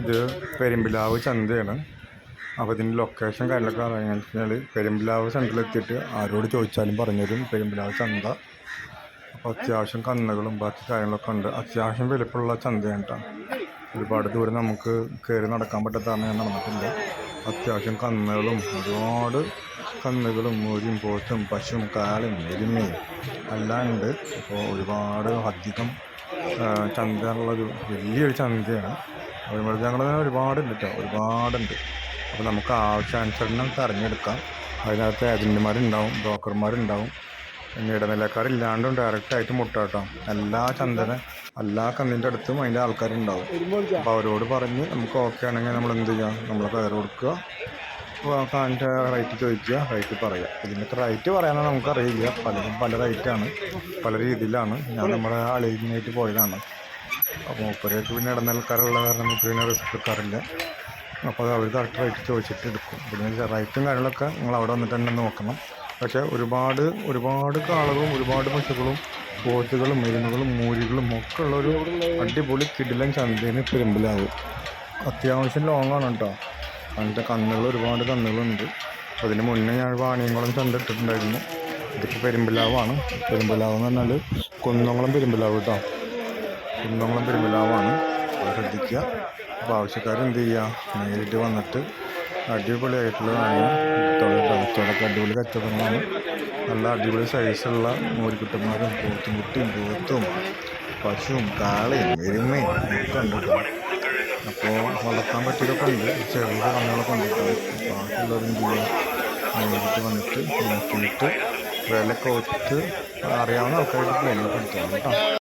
ഇത് പെരുമ്പിലാവ് ചന്തയാണ്. അപ്പോൾ ഇതിന്റെ ലൊക്കേഷൻ കാര്യങ്ങളൊക്കെ അറിയാൻ വെച്ചാൽ പെരുമ്പിലാവ് ചന്തയിലെത്തിയിട്ട് ആരോട് ചോദിച്ചാലും പറഞ്ഞുതരും പെരുമ്പിലാവ് ചന്ത. അപ്പോൾ അത്യാവശ്യം കന്നുകളും ബാക്കി കാര്യങ്ങളൊക്കെ ഉണ്ട്. അത്യാവശ്യം വലിപ്പമുള്ള ചന്തയാണ് കേട്ടോ ഒരുപാട് ദൂരം നമുക്ക് കയറി നടക്കാൻ പറ്റാത്തതാണ് ഞാൻ നടന്നിട്ടില്ല. അത്യാവശ്യം കന്നുകളും ഒരുപാട് കന്നുകളും മൂരിയും പോത്തും പശുവും കാളും എരുമയും എല്ലാം ഉണ്ട്. അപ്പോൾ ഒരുപാട് അധികം ചന്തയുള്ളൊരു വലിയൊരു ചന്തയാണ്. മൃഗങ്ങൾ ഒരുപാടുണ്ട് കേട്ടോ ഒരുപാടുണ്ട്. അപ്പോൾ നമുക്ക് ആവശ്യാനുസരണം തിരഞ്ഞെടുക്കാം അതിനകത്ത് ഏജന്റുമാരുണ്ടാവും ബ്രോക്കർമാരുണ്ടാവും. പിന്നെ ഇടനിലക്കാരില്ലാണ്ടും ഡയറക്റ്റായിട്ട് മുട്ട കേട്ടോ എല്ലാ ചന്തന എല്ലാ കന്നിന്റെ അടുത്തും അതിന്റെ ആൾക്കാരുണ്ടാവും. അപ്പോൾ അവരോട് പറഞ്ഞ് നമുക്ക് ഓക്കെ ആണെങ്കിൽ നമ്മൾ എന്ത് ചെയ്യുക നമ്മൾ കയറി കൊടുക്കുക. അതിന്റെ റേറ്റ് ചോദിക്കുക റേറ്റ് പറയുക ഇതിനൊക്കെ റേറ്റ് പറയാനാണ് നമുക്കറിയില്ല. പലരും പല റേറ്റാണ് പല രീതിയിലാണ്. ഞാൻ നമ്മുടെ അളിയിനായിട്ട് പോയതാണ്. അപ്പോൾ മൂപ്പരേക്ക് പിന്നെ ഇടനിലക്കാരുള്ള കാരണം മൂപ്പരിനെ റിസ്ക് എടുക്കാറില്ല. അപ്പോൾ അവർ കറക്റ്റ് റേറ്റ് ചോദിച്ചിട്ട് എടുക്കും. പിന്നെ റേറ്റും കാര്യങ്ങളൊക്കെ നിങ്ങൾ അവിടെ വന്നിട്ട് തന്നെ നോക്കണം. പക്ഷേ ഒരുപാട് ഒരുപാട് കാളകളും ഒരുപാട് പശുക്കളും പോത്തുകളും മരുന്നുകളും മൂരികളും ഒക്കെ ഉള്ളൊരു അടിപൊളി കിടിലൻ ചന്തേന് പെരുമ്പിലാവും. അത്യാവശ്യം ലോങ്ങാണ് കേട്ടോ. അതിന്റെ കന്നുകൾ ഒരുപാട് കന്നുകളുണ്ട്. അതിന് മുന്നേ ഞാൻ വാണിയംകുളം ചന്ത ഇട്ടിട്ടുണ്ടായിരുന്നു. ഇതിപ്പോൾ പെരുമ്പിലാവാണ്. പെരുമ്പിലാവ് എന്ന് പറഞ്ഞാൽ കുന്നംകുളം പെരുമ്പിലാവ് കേട്ടോ. കുന്നംകുളം പെരുമ്പലാവാണ്. ശ്രദ്ധിക്കുക. അപ്പോൾ ആവശ്യക്കാർ എന്ത് ചെയ്യുക നേരിട്ട് വന്നിട്ട് അടിപൊളിയായിട്ടുള്ളതാണ് തുടക്കം അടിപൊളി കച്ചവടങ്ങളാണ്. നല്ല അടിപൊളി സൈസുള്ള മൂരിക്കുട്ടന്മാരും പോത്തുംകുട്ടിയും പൂത്തും പശുവും കാളയും എരുമയും ഒക്കെ ഉണ്ട് അപ്പോൾ വളർത്താൻ പറ്റിയതൊക്കെ ഉണ്ട്. ചെറിയ കന്നുകളൊക്കെ ഉണ്ട് കേട്ടോ ബാക്കിയുള്ളവരും ചെയ്യുക നേരിട്ട് വന്നിട്ട് നോക്കിയിട്ട് വിലക്കൊത്ത് അറിയാവുന്ന ആൾക്കാർക്ക് വില കൊടുക്കണം കേട്ടോ.